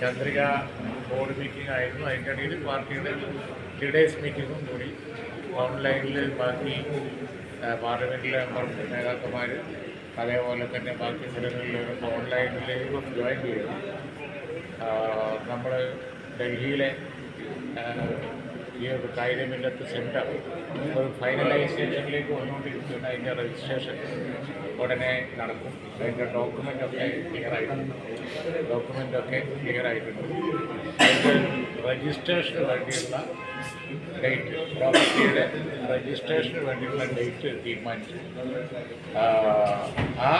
Chandrika board meeting ആയിരുന്നു. അതിന്റെ ഇടയിൽ പാർട്ടിയുടെ ലീഡേഴ്സ് മീറ്റിങ്ങും കൂടി. ഓൺലൈനിൽ ബാക്കി പാർലമെന്റിലെ മെമ്പർ നേതാക്കന്മാർ അതേപോലെ തന്നെ ബാക്കി സ്ഥലങ്ങളിലൊക്കെ ഓൺലൈനിലേക്കും ജോയിൻ ചെയ്തു. നമ്മൾ ഡൽഹിയിലെ ഈ ഒരു കായികമില്ലത്ത് സെന്റർ. ഒരു ഫൈനലൈസേഷനിലേക്ക് വന്നുകൊണ്ടിരിക്കുന്ന അതിന്റെ രജിസ്ട്രേഷൻ ഉടനെ നടക്കും. അതിന്റെ ഡോക്യുമെന്റൊക്കെ ക്ലിയറായിട്ടുണ്ട്. ഡോക്യുമെന്റൊക്കെ ക്ലിയർ ആയിട്ടുണ്ട് അതിന്റെ രജിസ്ട്രേഷന് വേണ്ടിയുള്ള ഡേറ്റ് പ്രോപ്പർട്ടിയുടെ രജിസ്ട്രേഷന് വേണ്ടിയുള്ള ഡേറ്റ് തീരുമാനിച്ചു. ആ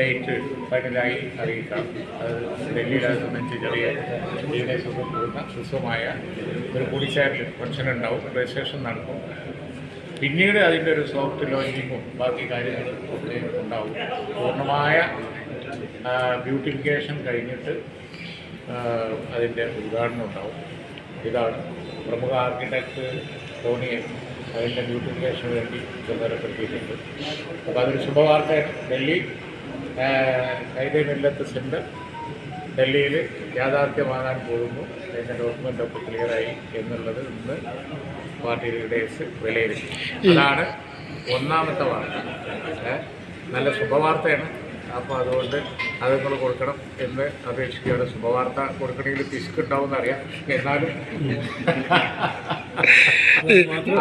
ഡേറ്റ് ഫൈനലായി അറിയിക്കാം. അത് ഡൽഹിയിൽ അത് സംബന്ധിച്ച് ചെറിയ ലീഡേഴ്സൊക്കെ പോകുന്ന ഹ്രസ്വമായ ഒരു കൂടിച്ചേരൽ ഫംഗ്ഷൻ ഉണ്ടാവും രജിസ്ട്രേഷൻ നടക്കും. പിന്നീട് അതിന്റെ ഒരു സോഫ്റ്റ് ലോഞ്ചിങ്ങും ബാക്കി കാര്യങ്ങളും ഒക്കെ ഉണ്ടാവും. പൂർണമായ ബ്യൂട്ടിഫിക്കേഷൻ കഴിഞ്ഞിട്ട് അതിന്റെ ഉദ്ഘാടനം ഉണ്ടാവും. ഇതാണ് പ്രമുഖ ആർക്കിടെക്ട് ടോണിയെ അതിന്റെ ബ്യൂട്ടിഫിക്കേഷന് വേണ്ടി ചുമതലപ്പെടുത്തിയിട്ടുണ്ട്. അപ്പോൾ അതൊരു ശുഭവാർത്ത ഡൽഹി കൈതമില്ലത്ത് സെന്റർ ഡൽഹിയിൽ യാഥാർത്ഥ്യമാകാൻ പോകുന്നു. അതിന്റെ ഡോക്യുമെന്റൊക്കെ ക്ലിയറായി എന്നുള്ളത് ഇന്ന് പാർട്ടി ലീഡേഴ്സ് വിലയിരുത്തി. അതാണ് ഒന്നാമത്തെ വാർത്ത. നല്ല ശുഭവാർത്തയാണ്. അപ്പോൾ അതുകൊണ്ട് അത് നിങ്ങൾ കൊടുക്കണം എന്ന് അപേക്ഷിക്കുകയാണ്. ശുഭവാർത്ത കൊടുക്കണമെങ്കിൽ പിശുക്കുണ്ടാവും എന്നറിയാം എന്നാലും